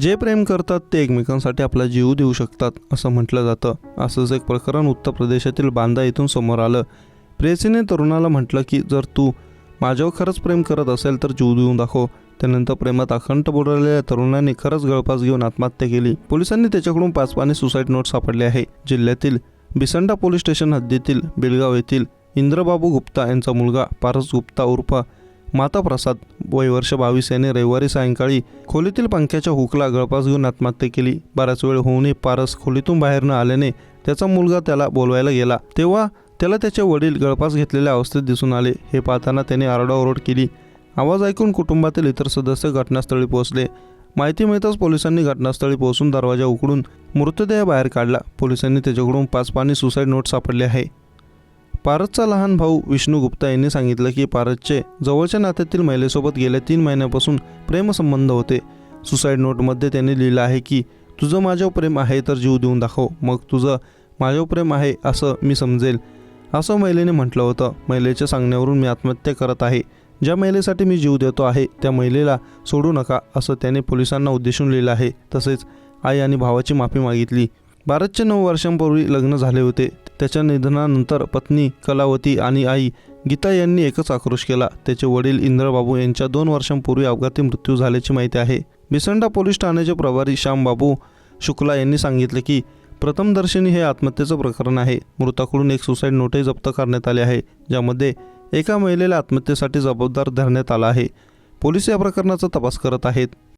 जे प्रेम करतात ते एकमेकांसाठी आपला जीव देऊ शकतात असं म्हटलं जातं. असंच एक प्रकरण उत्तर प्रदेशातील बांदा येथून समोर आलं. प्रेसीने तरुणाला म्हटलं की जर तू माझ्यावर खरंच प्रेम करत असेल तर जीव देऊन दाखव. त्यानंतर प्रेमात अखंड बुडवलेल्या तरुणाने खरंच गळफास घेऊन आत्महत्या केली. पोलिसांनी त्याच्याकडून पाच पाणी सुसाईड नोट सापडले आहे. जिल्ह्यातील बिसंडा पोलीस स्टेशन हद्दीतील बेलगाव येथील इंद्रबाबू गुप्ता यांचा मुलगा पारस गुप्ता उर्फ माता प्रसाद वय वर्ष बावीस याने रविवारी सायंकाळी खोलीतील पंख्याच्या हुकला गळपास घेऊन आत्महत्या केली. बराच वेळ होऊनही पारस खोलीतून बाहेर न आल्याने त्याचा मुलगा त्याला बोलवायला गेला. तेव्हा त्याला त्याचे वडील गळपास घेतलेल्या अवस्थेत दिसून आले. हे पाहताना त्याने आरडाओरड केली. आवाज ऐकून कुटुंबातील इतर सदस्य घटनास्थळी पोहोचले. माहिती मिळताच पोलिसांनी घटनास्थळी पोहोचून दरवाजा उकडून मृतदेह बाहेर काढला. पोलिसांनी त्याच्याकडून पाच पाणी सुसाईड नोट सापडले आहे. पारसचा लहान भाऊ विष्णू गुप्ता यांनी सांगितलं की पारसचे जवळच्या नात्यातील महिलेसोबत गेल्या तीन महिन्यापासून प्रेमसंबंध होते. सुसाईड नोटमध्ये त्यांनी लिहिलं आहे की तुझं माझ्यावर प्रेम आहे तर जीव देऊन दाखव. मग तुझं माझ्यावर प्रेम आहे असं मी समजेल. असं महिलेने म्हटलं होतं. महिलेच्या सांगण्यावरून मी आत्महत्या करत आहे. ज्या महिलेसाठी मी जीव देतो आहे त्या महिलेला सोडू नका असं त्याने पोलिसांना उद्देशून लिहिलं आहे. तसेच आई आणि भावाची माफी मागितली. भारतचे नऊ वर्षांपूर्वी लग्न झाले होते. त्याच्या निधनानंतर पत्नी कलावती आणि आई गीता यांनी एकच आक्रोश केला. त्याचे वडील इंद्रबाबू यांच्या दोन वर्षांपूर्वी अपघाती मृत्यू झाल्याची माहिती आहे. बिसंडा पोलीस ठाण्याचे प्रभारी श्यामबाबू शुक्ला यांनी सांगितले की प्रथमदर्शनी हे आत्महत्येचं प्रकरण आहे. मृताकडून एक सुसाईड नोटही जप्त करण्यात आली आहे ज्यामध्ये एका महिलेला आत्महत्येसाठी जबाबदार धरण्यात आला आहे. पोलीस या प्रकरणाचा तपास करत आहेत.